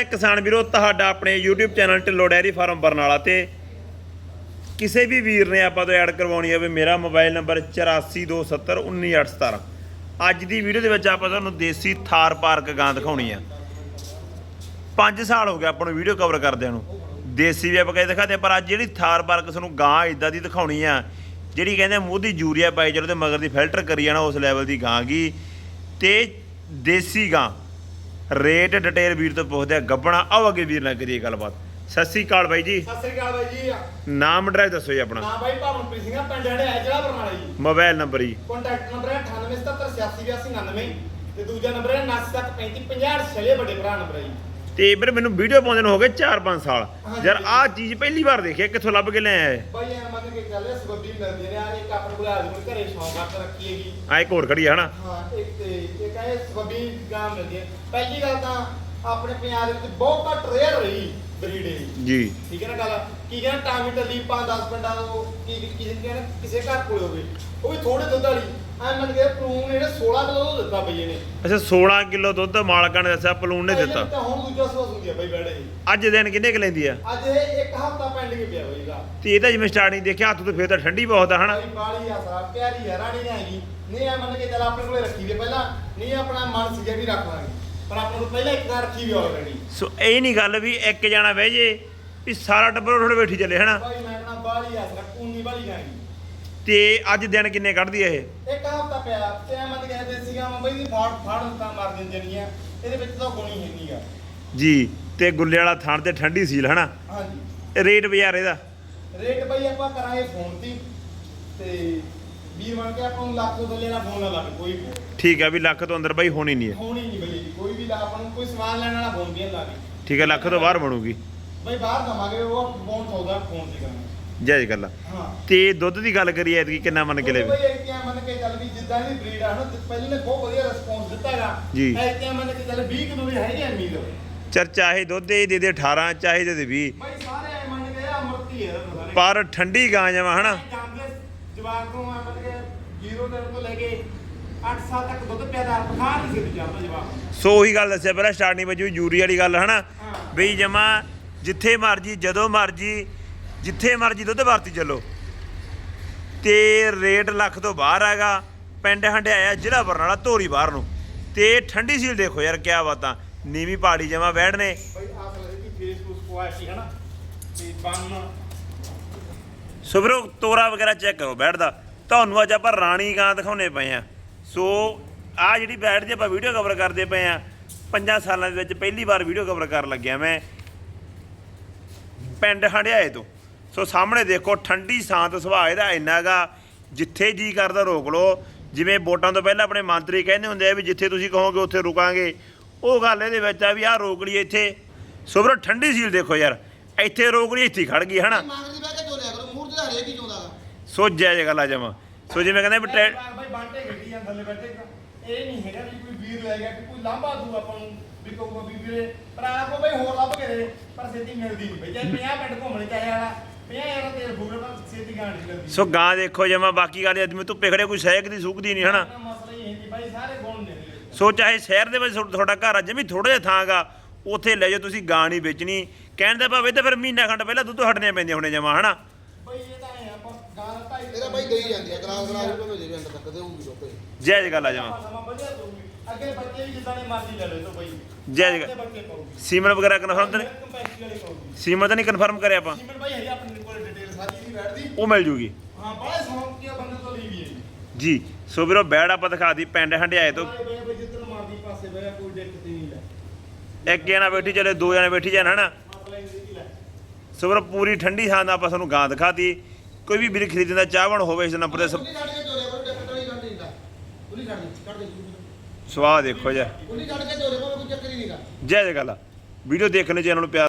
ਹੈ ਕਿਸਾਨ ਵੀਰੋ, ਤੁਹਾਡਾ ਆਪਣੇ YouTube channel Dhillon dairy farm Barnala ਤੇ। ਕਿਸੇ ਵੀ ਵੀਰ ਨੇ ਆਪਾਂ ਤੋਂ ਐਡ ਕਰਵਾਉਣੀ ਹੋਵੇ, ਮੇਰਾ ਮੋਬਾਈਲ ਨੰਬਰ 8427191817 ਅੱਜ ਦੀ ਵੀਡੀਓ ਦੇ ਵਿੱਚ ਆਪਾਂ ਤੁਹਾਨੂੰ ਦੇਸੀ ਥਾਰ ਪਾਰਕ ਗਾਂ ਦਿਖਾਉਣੀ ਆ। 5 ਸਾਲ ਹੋ ਗਏ ਆਪਾਂ ਨੂੰ ਵੀਡੀਓ ਕਵਰ ਕਰਦਿਆਂ ਨੂੰ। ਦੇਸੀ ਵੀ ਆਪਾਂ ਕਦੇ ਦਿਖਾਦੇ ਪਰ ਅੱਜ ਜਿਹੜੀ ਥਾਰ ਪਾਰਕ ਤੁਹਾਨੂੰ ਗਾਂ ਇਦਾਂ ਦੀ ਦਿਖਾਉਣੀ ਆ, ਜਿਹੜੀ ਕਹਿੰਦੇ ਮੂੰਹ ਦੀ ਯੂਰੀਆ ਪਾਈ ਚਲੋ ਤੇ ਮਗਰ ਦੀ ਫਿਲਟਰ ਕਰੀ ਜਾਣਾ, ਉਸ ਲੈਵਲ ਦੀ ਗਾਂ ਗੀ। ਤੇ ਦੇਸੀ ਗਾਂ ਰੇਟ ਡਿਟੇਲ ਵੀਰ ਤੋਂ ਪੁੱਛਦੇ ਆ ਗੱਬਣਾ ਆਓ ਅੱਗੇ ਵੀਰ ਨਾਲ ਕਰੀਏ ਗੱਲਬਾਤ। ਸਤਿ ਸ੍ਰੀ ਅਕਾਲ ਬਾਈ ਜੀ। ਸਤਿ ਸ੍ਰੀ ਅਕਾਲ ਬਾਈ ਜੀ। ਨਾਮ ਐਡਰੈਸ ਦੱਸੋ ਜੀ ਆਪਣਾ। ਨਾਮ ਬਾਈ ਭਾਵਨਪ੍ਰੀਤ ਸਿੰਘ ਆ, ਪਿੰਡ ਹੜਿਆ ਜ਼ਿਲ੍ਹਾ ਬਰਨਾਲਾ ਜੀ। ਮੋਬਾਈਲ ਨੰਬਰ ਜੀ। ਕੰਟੈਕਟ ਨੰਬਰ ਹੈ 98778899 ਤੇ ਦੂਜਾ ਨੰਬਰ ਹੈ 973550 ਛਲੇ ਵੱਡੇ ਭਰਾ ਨੰਬਰ ਹੈ ਜੀ। ਤੇ ਵੀਰ ਮੈਨੂੰ ਵੀਡੀਓ ਪਾਉਂਦੇ ਨੂੰ ਹੋ ਗਏ 4-5 ਸਾਲ। ਯਾਰ ਆਹ ਚੀਜ਼ ਪਹਿਲੀ ਵਾਰ ਦੇਖਿਆ ਕਿੱਥੋਂ ਲੱਭ ਕੇ ਲੈ ਆਏ? ਬਾਈ ਐਂ ਮੰਨ ਕੇ ਚੱਲੇ ਸਬੱਬੀ ਮਿਲਦੀ ਨੇ ਆ ਇੱਕ ਆਪਣੇ ਕੋਲ ਆਦਮੀ ਘਰੇ ਸ਼ੌਂਕ ਆ ਰੱਖੀ ਹੈਗੀ। ਆ ਇੱਕ ਹੋਰ ਖੜੀ ਆ ਹਨਾ? ਹਾਂ ਇੱਕ ਤੇ ਇੱਕ ਇਹ ਸਬੱਬੀ ਗਾਂ ਮਿਲਦੀ ਹੈ। ਪਹਿਲੀ ਗੱਲ ਤਾਂ ਆਪਣੇ ਪੰਜਾਬ ਦੇ ਵਿੱਚ ਬਹੁਤ ਘੱਟ ਰੇਅਰ ਰਹੀ ਬਰੀਡ ਇਹ। ਜੀ। ਠੀਕ ਹੈ ਨਾ ਗੱਲ? ਕੀ ਕਹਿੰਦਾ ਟਾਮੀ ਟੱਲੀ ਪਾ 10 ਪਿੰਡਾਂ ਤੋਂ ਕੀ ਕੀ- ਕਿਸੇ ਘਰ ਕੋਲੇ ਹੋਵੇ। ਉਹ ਵੀ ਥੋੜੇ ਦੁੱਧ ਵਾਲੀ। ਐ ਮੰਨ ਕੇ ਪਲੂਨ ਇਹਨੇ 16 ਕਿਲੋ ਦੁੱਧ ਦਿੱਤਾ ਬਈ ਇਹਨੇ। ਅੱਛਾ 16 ਕਿਲੋ ਦੁੱਧ ਮਾਲਕਾਂ ਨੇ ਦੱਸਿਆ ਪਲੂਨ ਨੇ ਦਿੱਤਾ। ਇਹਨੇ ਤਾਂ ਹੁਣ ਦੂਜਾ ਸਵਾਸ ਹੁੰਦੀ ਆ ਬਈ ਬੈੜੇ ਦੀ ਅੱਜ ਦਿਨ ਕਿੰਨੇ ਕੁ ਲੈਂਦੀ ਆ? ਅੱਜ ਇਹ ਇੱਕ ਹਫਤਾ ਪੈਂਡਿੰਗ ਪਿਆ ਬਈ ਦਾ ਤੇ ਇਹ ਤਾਂ ਜਿਵੇਂ ਸਟਾਰਟਿੰਗ ਦੇਖਿਆ ਹੱਥ ਤੋਂ ਫੇਰ ਤਾਂ ਠੰਡੀ ਬਹੁਤ ਆ ਹਨਾ? ਬਈ ਬਾਲੀ ਆ ਸਾਰਾ ਪਿਆਰੀ ਆ ਰਾਣੀ ਨਹੀਂ ਹੈਗੀ। ਨਹੀਂ ਐ ਮੰਨ ਕੇ ਚੱਲ ਆਪਣੇ ਕੋਲੇ ਰੱਖੀ ਵੀ ਪਹਿਲਾਂ। ਨਹੀਂ ਆਪਣਾ ਮਨ ਸੀਗਾ ਵੀ ਰੱਖ ਲਾਂਗੇ। ਪਰ ਆਪਣੇ ਕੋਲ ਪਹਿਲਾਂ ਇੱਕ ਤਾਂ ਰੱਖੀ ਵੀ ਆਲਰੇਡੀ ਸੋ ਇਹ ਨਹੀਂ ਗੱਲ ਵੀ ਇੱਕ ਜਾਣਾ ਬਹਿ ਜੇ ਵੀ ਸਾਰਾ ਟੱਬਰ ਥੋੜੇ ਬੈਠੀ ਚੱਲੇ ਹਨਾ? ਬਾਈ ਮੈਂ ਕਹਣਾ ਬਾਲੀ ਆ ਕੂਨੀ ਬਾਲੀ ਗਾਂਗੀ ਤੇ ਅੱਜ ਦਿਨ ਕਿੰਨੇ ਕੱਢਦੀ ਇਹ? ਇੱਕ ਹਫਤਾ ਪਿਆ ਤੇ ਐ ਮੰਨ ਕੇ ਦੇਸੀ ਗਾਂ ਬਈ ਦੀ ਫਾੜ ਫਾੜ ਤਾਂ ਮਾਰ ਦਿੰਦੇ ਨਹੀਂ ਆ ਇਹਦੇ ਵਿੱਚ ਤਾਂ ਗੁਣੀ ਹੈ ਨਹੀਂਗਾ ਜੀ ਤੇ ਗੁੱਲੇ ਵਾਲਾ ਥਣ ਤੇ ਠੰਡੀ ਸੀਲ ਹਨਾ? ਹਾਂਜੀ। ਰੇਟ ਬਾਜ਼ਾਰ ਇਹਦਾ? ਰੇਟ ਬਈ ਆਪਾਂ ਕਰਾਂਗੇ ਫੋਨ ਤੇ ਤੇ ਵੀਰ ਬਣ ਕੇ ਆਪਾਂ ਨੂੰ ਲੱਖ ਤੋਂ ਥੱਲੇ ਨਾ ਫੋਨ ਨਾ ਲੱਗ ਕੋਈ ਵੀ ਠੀਕ ਆ ਵੀ ਲੱਖ ਤੋਂ ਅੰਦਰ ਬਾਈ ਹੋਣੀ ਨਹੀਂ ਹੈ। ਹੋਣੀ ਨਹੀਂ ਬਈ ਜੀ ਕੋਈ ਵੀ ਲਾ ਆਪਾਂ ਨੂੰ ਕੋਈ ਸਮਾਨ ਲੈਣ ਵਾਲਾ ਫੋਨ ਵੀ ਨਹੀਂ ਲਾਗੇ। ਠੀਕ ਹੈ ਲੱਖ ਤੋਂ ਬਾਹਰ ਬਣੂਗੀ। ਬਈ ਬਾਹਰ ਦਵਾਂਗੇ ਉਹ ਫੋਨ ਸੌਦਾ ਫੋਨ ਤੇ ਕਰਾਂਗੇ ਜਾਇਜ਼ ਗੱਲ ਆ ਹਾਂ। ਤੇ ਦੁੱਧ ਦੀ ਗੱਲ ਕਰੀਏ ਐਤਕੀ ਕਿੰਨਾ ਮੰਨ ਕੇ ਲੈ ਬਈ ਇਹ ਕਿਆ ਮੰਨ ਕੇ ਚੱਲ ਵੀ ਜਿੱਦਾਂ ਦੀ ਬਰੀਡ ਆ ਨਾ ਪਹਿਲੇ ਨੇ ਬਹੁਤ ਵਧੀਆ ਰਿਸਪੌਂਸ ਦਿੱਤਾਗਾ ਜੀ। ਐ ਕਿਆ ਮੰਨ ਕੇ ਚੱਲ 20 ਕਿਲੋ ਦੀ ਹੈਗੀ ਆ ਉਮੀਦ ਚਰ ਚਾਹੇ ਦੁੱਧ ਇਹ ਦੇ ਦੇ 18 ਚਾਹੇ ਦੇ ਦੇ 20 ਬਈ ਸਾਰੇ ਐ ਮੰਨ ਕੇ ਅਮਰਤੀ ਹੈ ਸਾਰੇ। ਪਰ ਠੰਡੀ ਗਾਂ ਜਮਾ ਹਨਾ? ਜਾਂਦੇ ਜਵਾਕ ਨੂੰ ਆ ਮੰਨ ਕੇ 0 ਦਿਨ ਤੋਂ ਲੈ ਕੇ 8 ਸਾਲ ਤੱਕ ਦੁੱਧ ਪਿਆਦਾ ਬੁਖਾਰ ਨਹੀਂ ਸੀ ਜਾਂਦਾ ਜਵਾਕ। ਸੋ ਉਹੀ ਗੱਲ ਦੱਸਿਆ ਪਹਿਲਾਂ ਸਟਾਰਟਿੰਗ ਵਿੱਚ ਵੀ ਯੂਰੀ ਵਾਲੀ ਗੱਲ ਹਨਾ? ਹਾਂ। ਬਈ ਜਮਾ ਜਿੱਥੇ ਮਰਜ਼ੀ ਜਦੋਂ ਮਰਜ਼ੀ ਜਿੱਥੇ ਮਰਜ਼ੀ ਦੁੱਧ ਵਰਤੀ ਚੱਲੋ। ਤੇ ਰੇਟ ਲੱਖ ਤੋਂ ਬਾਹਰ ਹੈਗਾ। ਪਿੰਡ ਹੰਡਿਆਇਆ ਜ਼ਿਲ੍ਹਾ ਬਰਨਾਲਾ ਧੋਰੀ ਬਾਹਰ ਨੂੰ। ਤੇ ਠੰਡੀ ਸੀਲ ਦੇਖੋ ਯਾਰ ਕਿਆ ਬਾਤਾਂ। ਨੀਵੀਂ ਪਹਾੜੀ ਜਮਾ ਬੈਠ ਨੇ। ਬਈ ਆਸ ਲੱਗੇ ਕਿ ਤੇ ਬੰਨ ਤੋਰਾ ਵਗੈਰਾ ਚੈੱਕ ਕਰੋ ਬੈਠਦਾ। ਤੁਹਾਨੂੰ ਅੱਜ ਆਪਾਂ ਰਾਣੀ ਗਾਂ ਦਿਖਾਉਣੇ ਪਏ ਆ। ਸੋ ਆ ਜਿਹੜੀ ਬੈਠ ਜੇ ਆਪਾਂ ਵੀਡੀਓ ਕਵਰ ਕਰਦੇ ਪਏ ਆ ਪੰਜਾਂ ਸਾਲਾਂ ਦੇ ਵਿੱਚ ਪਹਿਲੀ ਵਾਰ ਵੀਡੀਓ ਕਵਰ ਕਰਨ ਲੱਗਿਆ ਮੈਂ। ਪਿੰਡ ਹੰਡਿਆਏ ਤੋਂ। ਸੋ ਸਾਹਮਣੇ ਦੇਖੋ ਠੰਡੀ ਸ਼ਾਂਤ ਸੁਭਾਅ ਇਹਦਾ ਇੰਨਾਗਾ ਜਿੱਥੇ ਜੀ ਕਰਦਾ ਰੋਕ ਲਓ। ਜਿਵੇਂ ਵੋਟਾਂ ਤੋਂ ਪਹਿਲਾਂ ਆਪਣੇ ਮੰਤਰੀ ਕਹਿੰਦੇ ਹੁੰਦੇ ਆ ਵੀ ਜਿੱਥੇ ਤੁਸੀਂ ਕਹੋਗੇ ਉੱਥੇ ਰੁਕਾਂਗੇ। ਉਹ ਗੱਲ ਇਹਦੇ ਵਿੱਚ ਆ ਵੀ ਆਹ ਰੋਕ ਲਈ ਇੱਥੇ। ਸੋ ਵੀਰੋ ਠੰਡੀ ਸੀਲ ਦੇਖੋ ਯਾਰ। ਇੱਥੇ ਰੋਕ ਲਈ ਇੱਥੇ ਖੜ ਗਈ ਹਨਾ ਮੰਗਦੀ ਬਹਿ ਕੇ ਚੋਰਿਆ ਕਰੋ ਮੂਹਰ ਤੇ ਹਰੇਕ ਹੀ ਚੋਂਦਾਗਾ ਸੋ ਜੈ ਜੈ ਗੱਲਾਂ ਜਮਾ। ਸੋ ਜਿਵੇਂ ਕਹਿੰਦੇ ਵੀ ਟਰੈ- ਬਈ ਬਾਂਟੇ ਗੱਡੀ ਆ ਥੱਲੇ ਬੈਠੇ ਇਹ ਨਹੀਂ ਹੈਗਾ ਵੀ ਕੋਈ ਵੀਰ ਲੈ ਗਿਆ ਕਿ ਕੋਈ ਲਾਂਭਾ ਦੂ ਆਪਾਂ ਨੂੰ ਵੀ ਕਹੂਗਾ ਵੀ ਵੀਰੇ ਪਰ ਆਪੋ ਬਈ ਹੋਰ ਲੱਭ ਕੇ ਦੇ ਪਰ ਛੇਤੀ ਮਿਲਦੀ ਨਹੀਂ ਬਈ। ਜੇ 50 ਮਿੰਟ ਘੁੰਮਣੇ ਚਾਹੇ ਵਾਲਾ 50 ਯਾਰ ਤੇਲ ਫੂਕ ਪਰ ਛੇਤੀ ਗਾਣ ਨਹੀਂ ਮਿਲਦੀ ਸੋ ਗਾਂ ਦੇਖੋ ਜਮਾ ਬਾਕੀ ਗੱਲ ਆਦਮੀ ਧੁੱਪੇ ਖੜੇ ਕੋਈ ਸਹਿਕ ਦੀ ਸੁੱਕਦੀ ਨਹੀਂ ਹਨਾ? ਮਸਲਾ ਹੀ ਹੈ ਜੀ ਬਾਈ ਸਾਰੇ ਗੁਣ ਨੇ ਇਹਦੇ ਵਿੱਚ। ਸੋ ਚਾਹੇ ਸ਼ਹਿਰ ਦੇ ਵਿੱਚ ਤੁਹਾਡਾ- ਤੁਹਾਡਾ ਘਰ ਆ ਜਿਵੇਂ ਥੋੜਾ ਜਿਹਾ ਥਾਂ ਗਾ ਉੱਥੇ ਲੈ ਜਾਓ ਤੁਸੀਂ ਗਾਂ ਨਹੀਂ ਵੇਚਣੀ। ਕਹਿਣ ਦਾ ਭਾਵੇਂ ਤਾਂ ਫਿਰ ਮਹੀਨਾ ਖੰਡ ਪਹਿਲਾਂ ਦੁੱਧ ਹਟਣੀਆਂ ਪੈਂਦੀਆਂ ਹੁਣੇ ਜਮਾ ਹਨਾ? ਬਈ ਇਹ ਤਾਂ ਐ ਆਪਾਂ ਗਾਂ ਦਾ ਢਾਈ ਇਹਦਾ ਬਾਈ ਦੇਈ ਜਾਂਦੀ ਆ ਗਲਾਸ ਗਲਾਸ ਉਹ ਦੇ ਅੰਦਰ ਤੱਕ ਦੇਊਗੀ ਲੋਕੇ ਜੈ ਜੈ ਗੱਲਾਂ ਜਮਾ। ਸਮਾਂ ਵਧੀਆ ਦਊਗੀ ਅੱਗੇ ਬੱਚੇ ਵੀ ਜਿੱਦਾਂ ਦੀ ਮਰਜ਼ੀ ਲੈ ਲਓ ਤੋਂ ਬਈ ਜੈ ਜੈ ਅੱਗੇ ਬੱਚੇ ਪਾਉਗੀ ਸੀਮਨ ਵਗੈਰਾ ਕਨਫਰਮ ਤਾਂ ਨਹੀਂ ਕੰਪੈਕਟ ਵਾਲੀ ਪਾਉਗੀ ਸੀਮਨ ਤਾਂ ਨਹੀਂ ਕਨਫਰਮ ਕਰਿਆ ਆਪਾਂ। ਸੀਮਨ ਭਾਈ ਹੈਗੀ ਆਪਣੇ ਦੀ ਬੈਠਦੀ ਉਹ ਮਿਲ ਜੂਗੀ। ਹਾਂ ਬੜਾ ਸੌਂਕ ਕੀ ਬੰਦੇ ਤੋਂ ਲਈ ਵੀ ਹੈ ਜੀ। ਜੀ ਸੋ ਵੀਰੋ ਬੈੜ ਆਪਾਂ ਦਿਖਾਤੀ ਪਿੰਡ ਹੰਡਿਆਏ ਤੋਂ। ਬਾਈ ਬਈ ਜਿੱਦਣ ਮਾਰਦੀ ਪਾਸੇ ਬਈ ਕੋਈ ਦਿੱਕਤ ਹੀ ਨਹੀਂ ਲੈ। ਇੱਕ ਜਣਾ ਬੈਠੀ ਚਲੇ ਦੋ ਜਣੇ ਬੈਠੀ ਜਾਣ ਹਨਾ? ਲੈ ਸੋ ਵੀਰੋ ਪੂਰੀ ਠੰਡੀ ਥਾਂ ਦਾ ਆਪਾਂ ਤੁਹਾਨੂੰ ਗਾਂ ਦਿਖਾਤੀ। ਕੋਈ ਵੀ ਵੀਰ ਖਰੀਦਣ ਦਾ ਚਾਹਵਣ ਹੋਵੇ ਇਸ ਨੰਬਰ ਤੇ ਸੰ- ਉਨੀ ਛੱਡ ਕੇ ਚੋਰਿਆ ਕਰੋ ਟਿਕਟ ਵਾਲੀ ਕੱਢ ਦਿੰਦਾ ਉਨੀ ਛੱਡ ਦੇ ਕੱਢ ਦੇ। ਸਵਾਦ ਦੇਖੋ ਜੀ। ਉਨੀ ਛੱਡ ਕੇ ਚੋਰਿਆ ਕੋਈ ਚੱਕਰ ਹੀ ਨਹੀਂਗਾ ਜੈ ਜੈ ਗੱਲ ਵੀਡੀਓ ਦੇਖਣ ਲਈ ਚੈਨਲ ਨੂੰ ਪਿਆਰ